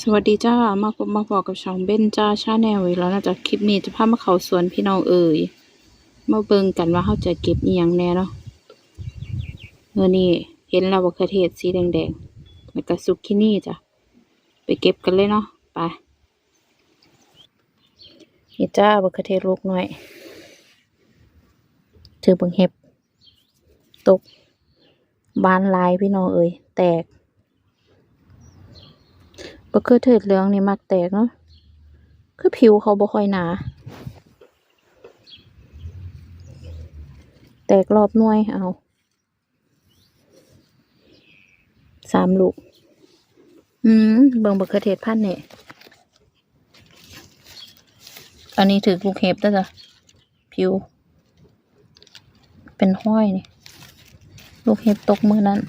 สวัสดีจ้า มาพบมาพอกับช่องเบนจ้าชาแนลอีกแล้วนะจ๊ะคลิปนี้จะพามาเขาสวนพี่น้องเอ่ยมาเบิ่งกันว่าเขาจะเก็บอีหยังแน่เนาะเมื่อนี้เห็นแล้วบักเขือเทศสีแดงๆแล้วก็ซุกคินี่จ้ะไปเก็บกันเลยเนาะไปนี่จ้าบักเขือเทศลูกหน้อยถือเบิ่งเห็บตกบานลายพี่น้องเอ่ยแตก บะเขือเทศเหลืองนี่มักแตกเนาะ คือผิวเขาบ่ค่อยหนา แตกรอบน่วยเอา สามลูก อืม เบิ่งบะเขือเทศพันธุ์นี่อันนี้ถือลูกเห็บแล้วจ้ะผิว เป็นห้อยนี่ ลูกเห็บตกมือนั้น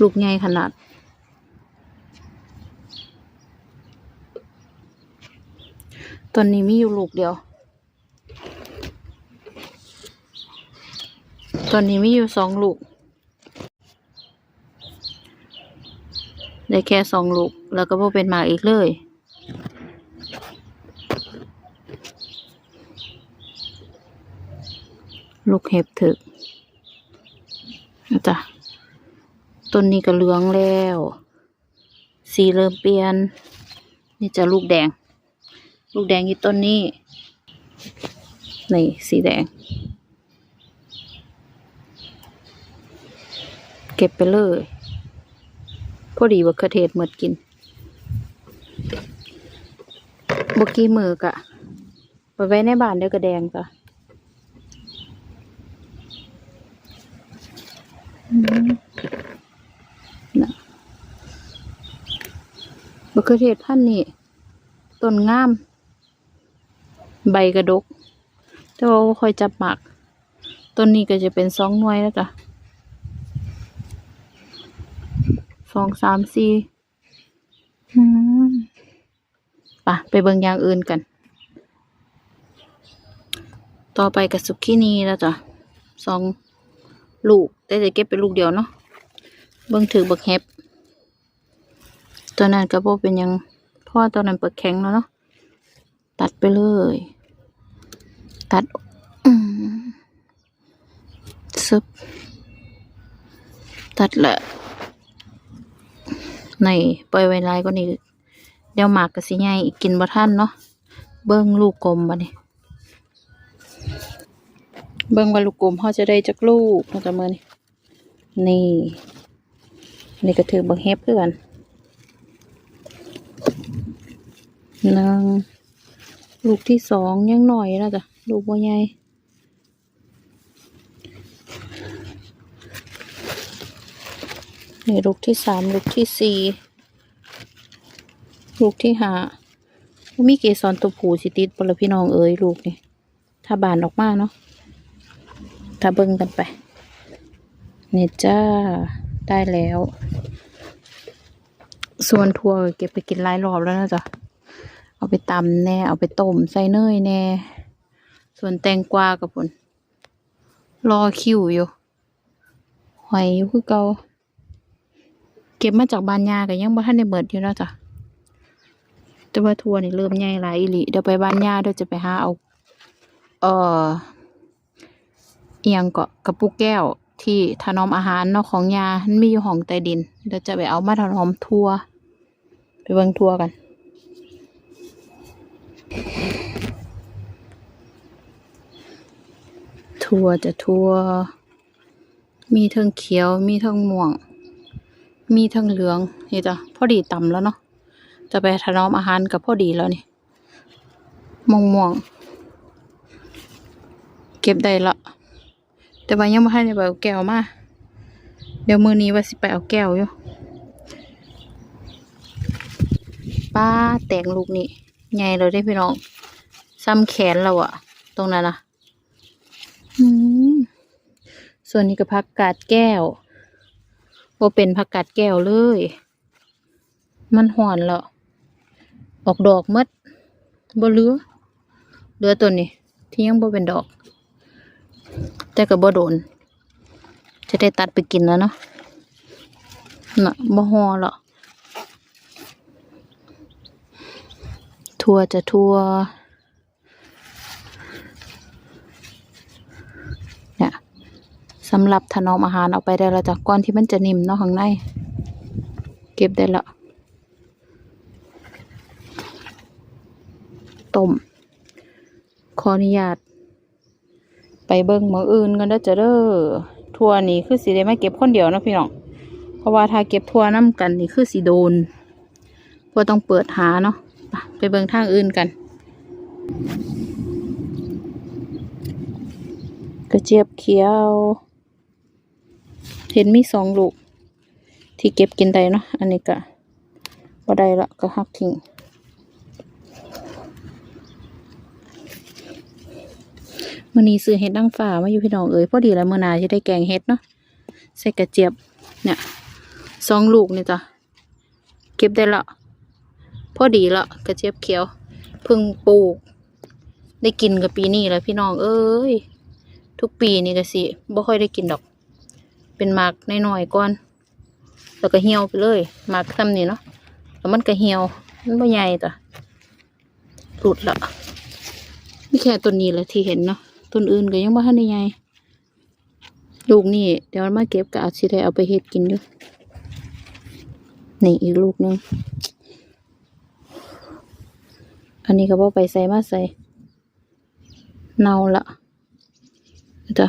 ลูกใหญ่ขนาดต้นนี้มีอยู่ลูกเดียวต้นนี้มีอยู่สองลูก ได้แค่สองลูก แล้วก็บ่เป็นหมาอีกเลยลูกเห็บถึกนะจ๊ะ ต้นนี้ก็เหลืองแล้ว สีเริ่มเปลี่ยน นี่จะลูกแดง ลูกแดงอยู่ต้นนี้ นี่สีแดง เก็บไปเลย พอดีว่าเคเทศหมดกินบกี้มือกะไปไว้ในบ้านเดียวก็แดงจ้ะอืม นะมะ เขือเทศพันธุ์นี่ต้นงาม ใบกระดก แต่ว่าค่อยจับหมักต้นนี้ก็จะเป็นสองหน่วยแล้วจ้ะสองสามสี่อืมปะไปเบิ่งอย่างอื่นกัน ต่อไปกับสุกี้นีแล้วจ้ะสองลูก แต่จะเก็บเป็นลูกเดียวเนาะเบิ่งถือบักเห็บ ตัวนั้นก็บ่เป็นยังเพราะว่าตัวนั้นเปิดแข็งแล้วเนาะตัดไปเลย ตัดอืมซึบตัดละในปล่อยไว้หลายกว่านี้เดี๋ยวหมากก็สิใหญ่อีกกินบ่ทันเนาะเบิ่งลูกกลมบัดนี้เบิ่งว่าลูกกลมเขาจะได้จักลูกเนาะจ้ะมือนี้นี่นี่ก็ถือบักเฮฟเพื่อน หนึ่งลูกที่สองยังหน่อยนะจ๊ะลูกบ่ใหญ่นี่ลูกที่สามลูกที่สี่ลูกที่ห้ามีเกสรตัวผูสิติดบลพี่น้องเอ๋ยลูกนี่ถ้าบานออกมาเนาะถ้าเบิ่งกันไปเนี่ยจ้าได้แล้ว ส่วนถั่วเก็บไปกินหลายรอบแล้วนะจ๊ะ เอาไปตำแน่ เอาไปต้มใส่เนยแน่ ส่วนแตงกวากับผลรอคิวอยู่ หอยอยู่คือเก่าเก็บมาจากบ้านยาก็ยังบ่ทันได้เบิดอยู่แล้วจ้ะแต่ว่าถั่วนี่เริ่มใหญ่หลายอีหลีเดี๋ยวไปบ้านยาเดี๋ยวจะไปหาเอา เอ่อเอียงก็กระปุกแก้วที่ถนอมอาหารเนาะของยามันมีอยู่ห้องใต้ดิน เดี๋ยวจะไปเอามาถนอมทัวไปเบิ่งทัวกัน ทัวจะทัวมีทั้งเขียว มีทั้งม่วง มีทั้งเหลือง นี่จ้ะ พอดีต่ำแล้วเนาะ จะไปถนอมอาหารกับพอดีแล้วนี่ม่วงม่วง เก็บได้ละ แต่ว่ายังไม่ให้ไปเอาแก้วมา เดี๋ยวมือนี้ว่าสิไปเอาแก้วอยู่ ป้าแต่งลูกนี่ ใหญ่เลยได้พี่น้อง ซ้ำแขนเราอะตรงนั้นนะส่วนนี้ก็ผักกาดแก้วว่าเป็นผักกาดแก้วเลย มันห่อนแล้ว ออกดอกหมดบ่เหลือเหลือตัวนี้ ที่ยังบ่เป็นดอก แต่ก็บ่โดน จะได้ตัดไปกินแล้วเนาะน่ะบ่ฮอหรอ ทัวจะทัวเนี่ยสำหรับถนอมอาหารเอาไปได้แล้วจากก้อนที่มันจะนิ่มเนาะข้างใน เก็บได้ละต้มขออนุญาตไปเบิ่งมืออื่นกันด้จ้ะเด้อทัวนี่คือสิได้มาเก็บคนเดียวนะพี่น้อง เพราะว่าถ้าเก็บทัวน้ำกันนี่คือสิโดนเพราะต้องเปิดหาเนาะ ไปเบิ่งทางอื่นกัน กระเจี๊ยบเขียว เห็นมีสองลูก ที่เก็บกินได้เนาะอันนี้ก็บ่ได้ละก็หักทิ้งมื่อนี้ซื้อเห็ดนางฟ้ามาอยู่พี่น้องเอ๋ยพอดีแล้วมื่อนาจะได้แกงเห็ดเนาะใส่กระเจี๊ยบเนี่ยสองลูกนี่จ้ะเก็บได้ละ พอดีละกระเจี๊ยบเขียวเพิ่งปลูก ได้กินกับปีนี้แล้วพี่น้องเอ้ยทุกปีนี่ก็สิบ่ค่อยได้กินดอก เป็นหมากน้อยๆก่อน แล้วก็เหี่ยวไปเลยหมากซ้ำนี่เนาะแล้วมันก็เหี่ยว มันบ่ใหญ่จ้ะหลุดละมีแค่ต้นนี้แหละที่เห็นเนาะต้นอื่นก็ยังบ่ทันได้ใหญ่ลูกนี่เดี๋ยวมาเก็บก็อาจสิได้เอาไปเฮ็ดกินอยู่นี่อีกลูกหนึง อันนี้ก็บ่ไปใส่มาใส่เน่าละจ้ะ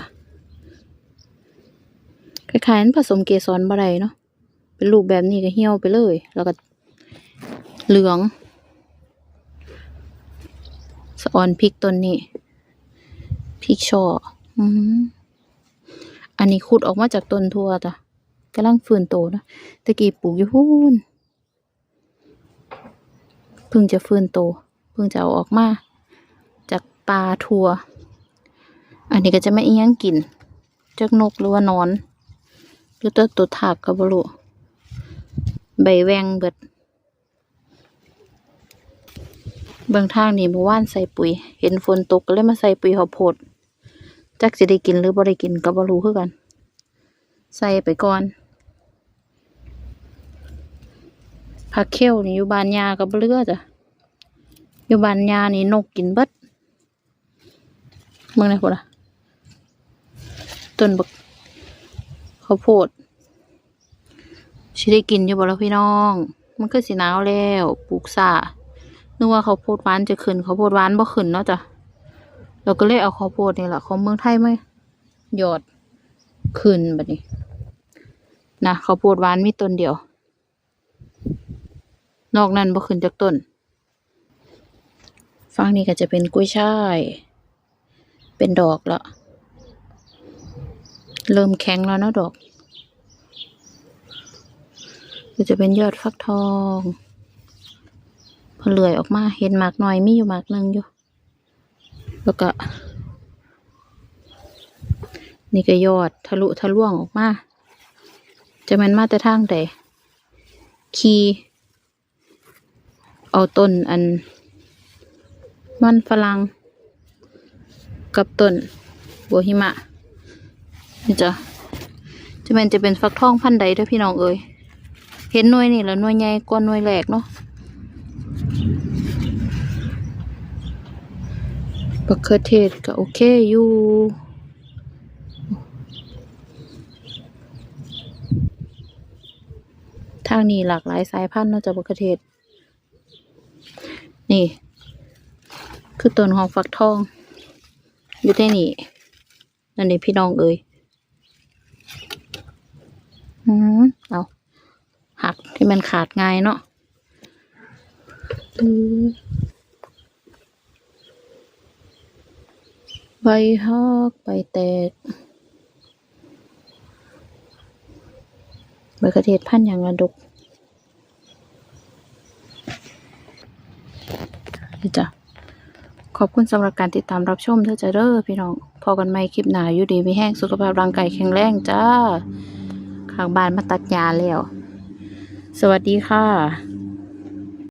คล้ายๆมันผสมเกสรบ่ได้เนาะเป็นลูกแบบนี้ก็เหี่ยวไปเลย แล้วก็เหลืองสะออนพริกต้นนี้พริกช่ออืมอันนี้ขุดออกมาจากต้นทั่วจ้ะกำลังฟื้นโตนะตะกี้ปลูกอยู่พูนเพิ่งจะฟื้นโต พิ่งจะเอาออกมา จากปลาทัว อันนี้ก็จะไม่เอียงกินจากนกหรือว่านอนหรือตัวตัวถากกับบรุใบแวงเบิดเบื้องทางนี่เมื่อวานใส่ปุ๋ย เห็นฝนตกก็เลยมาใส่ปุ๋ยข้าวโพดจักจะได้กินหรือบ่ได้กินก็บ่รู้คือกัน ใส่ไปก่อนผักเขียวนี่อยู่บ้านยาก็บ่เลือจ้ะ อยู่บ้านยานี่นกกินเบิดเมืองไหนพุ่นล่ะต้นบักข้าวโพดสิได้กินอยู่บ่ล่ะพี่น้อง มันคือสิหนาวแล้วปลูกซ่านึกว่าข้าวโพดหวานจะขึ้นข้าวโพดหวานบ่ขึ้นเนาะจ้ะเราก็เลยเอาข้าวโพดนี่แหละของเมืองไทยมาหยอดขึ้นแบบนี้นะข้าวโพดหวานมีต้นเดียว นอกนั้นบ่ขึ้นจากต้น ฝั่งนี้ก็จะเป็นกุ้ยช่าย เป็นดอกแล้ว เริ่มแข็งแล้วนะดอก ก็จะเป็นยอดฟักทองพอเลื่อยออกมาเห็นหมากหน่อยมีอยู่หมากหนึ่งอยู่ แล้วก็ นี่ก็ยอดทะลุทะลวงออกมา จะมันมาแต่ทางใดคีเอาต้นอัน มันฝรั่งกับต้นบัวหิมะนี่จ้ะจะแมันจะเป็นฟักทองพันธุ์ใดด้อพี่น้องเอ้ยเห็นหน่วยนี่แล้วหน่วยใหญ่กว่าหน่วยแรกเนาะบักเขือเทศก็โอเคอยู่ทางนี้หลากหลายสายพันธุ์เนาะจากบักเขือเทศนี่ คือต้นของฟักทอง อยู่ที่นี่นั่นเองพี่น้องเอ้ยอืมเอาหักที่มันขาดง่ายเนาะใบฮักใบแตกใบกระเทศพันอย่างระดกนี่จ้ะ ขอบคุณสำหรับการติดตามรับชมเธอจะเด้อพี่น้องพอกันไหมคลิปหน้าอยู่ดีมีแห้งสุขภาพร่างกายแข็งแรงจ้าข้างบ้านมาตัดยาแล้ว สวัสดีค่ะ